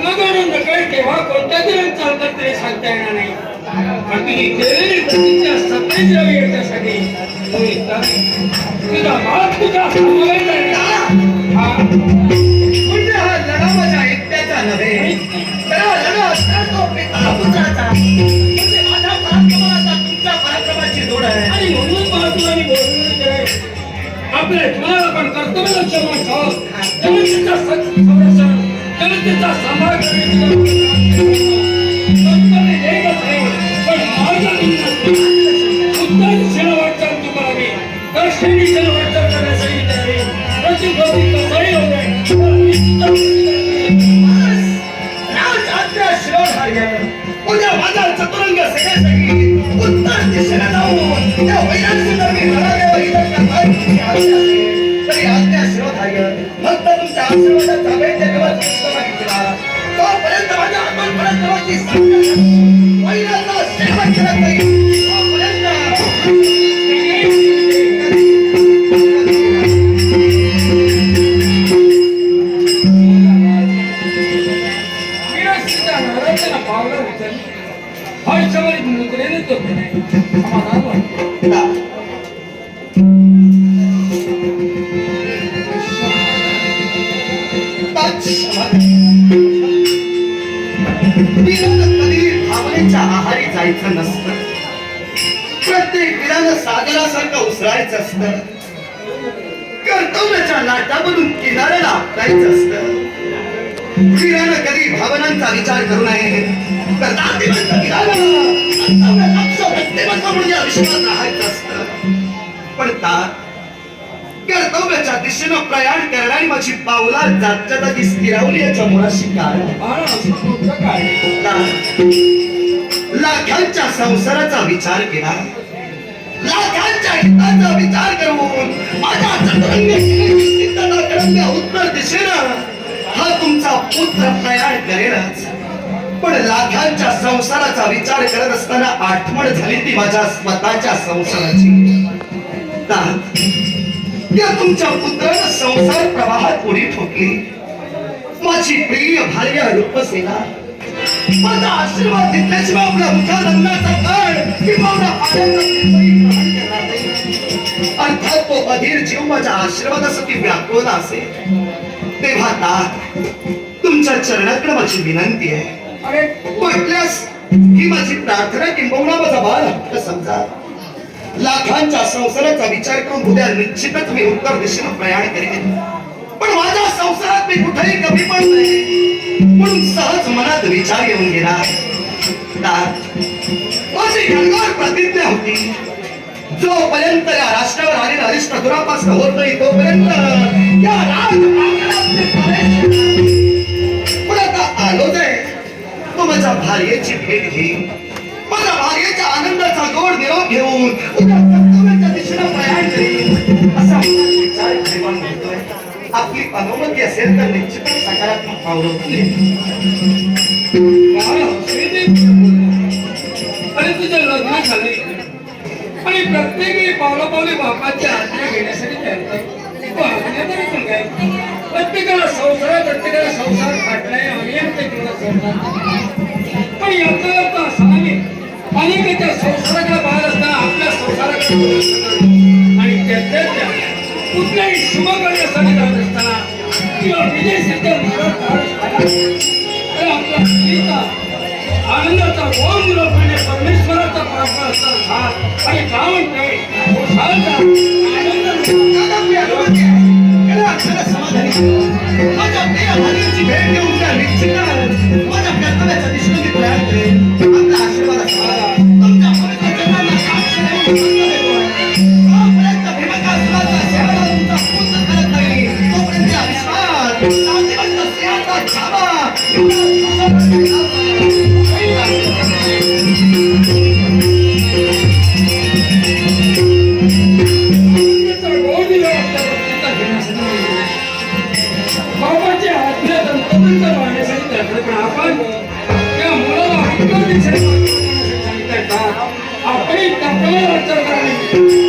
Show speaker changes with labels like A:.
A: आत्मगौरव नकळे केव्हा कोणत्या दिवस चालतात तरी सांगता येणार नाही. ती केलेली प्रतिज्ञा सत्तेच यावी याच्यासाठी तुझा तुझा. हा.
B: म्हणजे हा लढा माझ्या एकट्याचा नव्हे. तर हा लढा तो पिता पुत्राचा म्हणजे पराक्रमाचा तुमच्या पराक्रमाची जोड आहे.
A: आणि म्हणून महात्माने बोलवलेलं आहे. आपल्या जीवनाला पण कर्तव्य लक्ष म्हणून जनतेचा सांभाळ एकच आहे. पण उत्तर करण्यासाठी प्रतिभूती
B: उद्या माझा चतुरंग सगळ्यासाठी उत्तर दिशेला जाऊन त्या वैराग्य आज्ञा शिरोधार्य फक्त तुमच्या आशीर्वादाचा वैद्य दिवस कृष्ण मागितला तोपर्यंत माझ्या आपण पराक्रमाची साधना वैराचा सेवा करत नाही
A: विरासतीच्या नारळाला पावलं उचलली. आयुष्यभर मुद्रेने तो फिराय. समाधान वाटतं.
B: जायचं नसतं. प्रत्येक वीरानं सागरासारखं उसरायचं असतं. कर्तव्याच्या लाटामधून किनाऱ्याला आपटायचं असतं. वीरानं कधी भावनांचा विचार करू नये. तर वीरानं म्हणजे आयुष्यात राहायचं असतं. पण ता कर्तव्याच्या दिशेनं प्रयाण करणारी माझी पावला जागच्या जागी स्थिरावली याच्या मुळाशी
A: काय?
B: संसाराचा विचार केला. लाखांच्या हिताचा विचार करून माझ्या चतुरंग उत्तर दिशेनं हा तुमचा पुत्र प्रयाण करेलच. पण लाखांच्या संसाराचा विचार करत असताना आठवण झाली ती माझ्या स्वतःच्या संसाराची. त्या या तुमच्या पुत्रानं संसार प्रवाहात पुढे ठोकली. माझी प्रिय भार्या रूपसेना माझा आशीर्वाद घेतल्याशिवाय आपल्या मुखात अन्नाचा कण किंवा. अर्थात तो अधीर जीव माझ्या आशीर्वादासाठी व्याकुळला असेल. तेव्हा ता तुमच्या चरणाकडे माझी विनंती आहे.
A: अरे,
B: म्हटल्यास ही माझी प्रार्थना किंबहुना माझा बाळ समजा. लाखांच्या संसाराचा विचार करून उद्या निश्चितच मी उत्तर दिशेनं प्रयाण करेन. पण माझ्या संसारात मी कुठेही कमी पण नाही. म्हणून सहज मनात विचार येऊन गेला. माझी घनघोर प्रतिज्ञा होती. जोपर्यंत या राष्ट्रावर आलेला अरिष्ट दुरापास होत नाही तोपर्यंत या राजकारणात मी प्रवेश पण आता आलोच आहे तो माझ्या भार्येची भेट घेईन माझ्या भार्येच्या आनंदाचा गोड निरोप घेऊन अनुमती असेल तर निश्चितच सकारात्मक पावलं उचलेन.
A: बाळा, लग्न झाले आणि प्रत्येक वेळी पावला पावली बापाची आज्ञा घेण्यासाठी प्रत्येकाला संसार प्रत्येकाला संसार फाटलाय आम्ही आमच्या पण याचा अर्थ असा नाही अनेकाच्या संसाराकडे बाहेर असताना आपल्या संसाराकडे आणि त्याच्या कुठल्याही शुभ कार्यासाठी आनंदाचा गोड निरोप परमेश्वराचा प्रार्थना असताना आणि काय म्हणते
B: समाधानी. माझ्या भेट देऊन
A: त्या निश्चितच வச்சிருக்காங்க